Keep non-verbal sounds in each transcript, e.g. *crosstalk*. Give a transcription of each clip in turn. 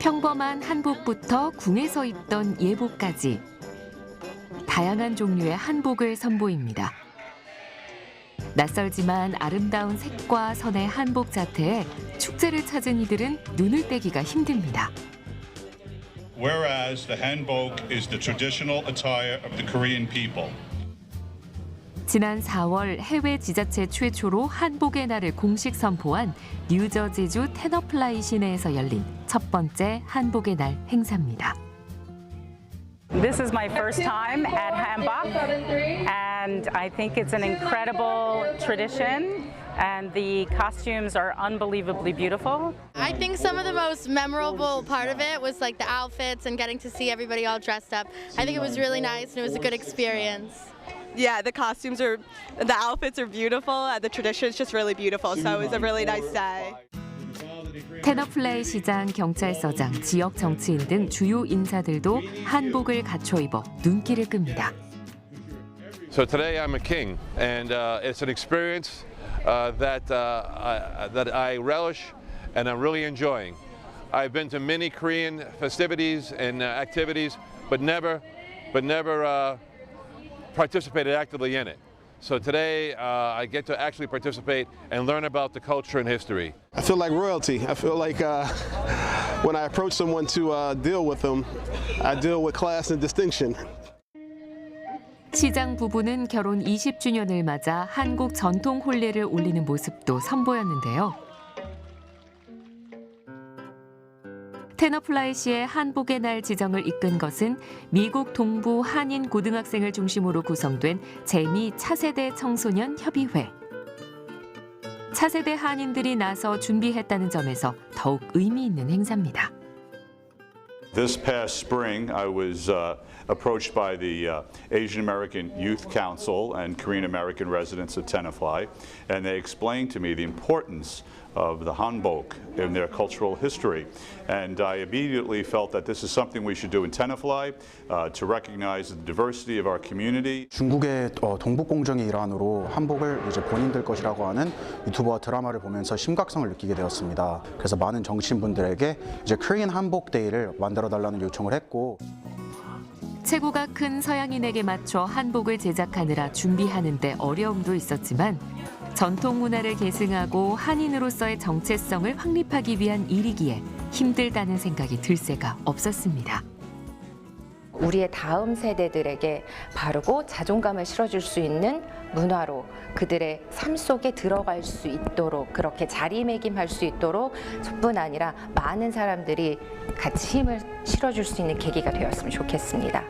평범한 한복부터 궁에서 입던 예복까지 다양한 종류의 한복을 선보입니다. 낯설지만 아름다운 색과 선의 한복 자태에 축제를 찾은 이들은 눈을 떼기가 힘듭니다. Whereas the hanbok is the traditional attire of the Korean people. 지난 4월 해외 지자체 최초로 한복의 날을 공식 선포한 뉴저지주 테너플라이 시내에서 열린 첫 번째 한복의 날 행사입니다. This is my first time at Hanbok, and I think it's an incredible tradition, and the costumes are unbelievably beautiful. I think some of the most memorable part of it was like the outfits and getting to see everybody all dressed up. I think it was really nice and it was a good experience. Yeah, the costumes are, the outfits are beautiful. and The tradition is just really beautiful. So it was a really nice day. 테너플레이 시장, 경찰서장, 지역 정치인 등 주요 인사들도 한복을 갖춰 입어 눈길을 끕니다. So today I'm a king, and uh, it's an experience uh, that uh, I, that I relish and I'm really enjoying. I've been to many Korean festivities and uh, activities, but never, but never uh, participated actively in it. So today uh, I get to actually participate and learn about the culture and history. I feel like royalty. I feel like uh, *laughs* when I approach someone to uh, deal with them, I deal with class and distinction. 시장 부부는 결혼 20주년을 맞아 한국 전통 혼례를 올리는 모습도 선보였는데요. 테너 플라이 시의 한복의 날 지정을 이끈 것은 미국 동부 한인 고등학생을 중심으로 구성된 재미 차세대 청소년 협의회. 차세대 한인들이 나서 준비했다는 점에서 더욱 의미 있는 행사입니다. This past spring, I was uh, approached by the uh, Asian American Youth Council and Korean American residents of Tenafly, and they explained to me the importance of the hanbok in their cultural history. And I immediately felt that this is something we should do in Tenafly uh, to recognize the diversity of our community. 중국의 어, 동북공정의 일환으로 한복을 이제 본인들 것이라고 하는 유튜버 드라마를 보면서 심각성을 느끼게 되었습니다. 그래서 많은 정치인분들에게 이제 코리안 한복 데이를 만들어 달라는 요청을 했고 체구가 큰 서양인에게 맞춰 한복을 제작하느라 준비하는데 어려움도 있었지만 전통 문화를 계승하고 한인으로서의 정체성을 확립하기 위한 일이기에 힘들다는 생각이 들 새가 없었습니다. 우리의 다음 세대들에게 바르고 자존감을 실어줄 수 있는 문화로 그들의 삶 속에 들어갈 수 있도록 그렇게 자리매김할 수 있도록 저뿐 아니라 많은 사람들이 같이 힘을 실어줄 수 있는 계기가 되었으면 좋겠습니다.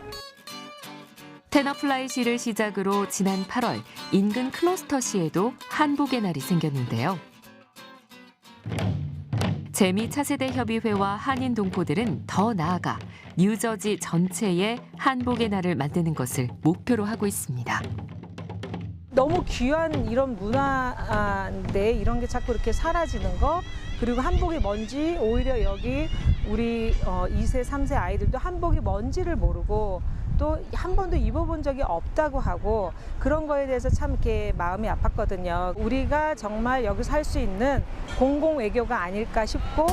테너플라이 시를 시작으로 지난 8월 인근 클로스터 시에도 한복의 날이 생겼는데요. 재미 차세대 협의회와 한인 동포들은 더 나아가 뉴저지 전체에 한복의 날을 만드는 것을 목표로 하고 있습니다. 너무 귀한 이런 문화인데 이런 게 자꾸 이렇게 사라지는 거 그리고 한복이 뭔지 오히려 여기 우리 어, 2세, 3세 아이들도 한복이 뭔지를 모르고 또 한 번도 입어본 적이 없다고 하고 그런 거에 대해서 참 이렇게 마음이 아팠거든요. 우리가 정말 여기서 할 수 있는 공공 외교가 아닐까 싶고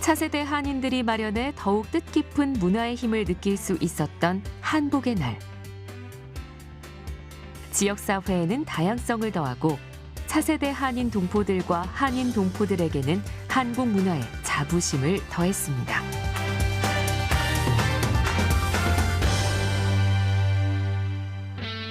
차세대 한인들이 마련해 더욱 뜻깊은 문화의 힘을 느낄 수 있었던 한복의 날. 지역사회에는 다양성을 더하고 차세대 한인 동포들과 한인 동포들에게는 한국 문화의 자부심을 더했습니다.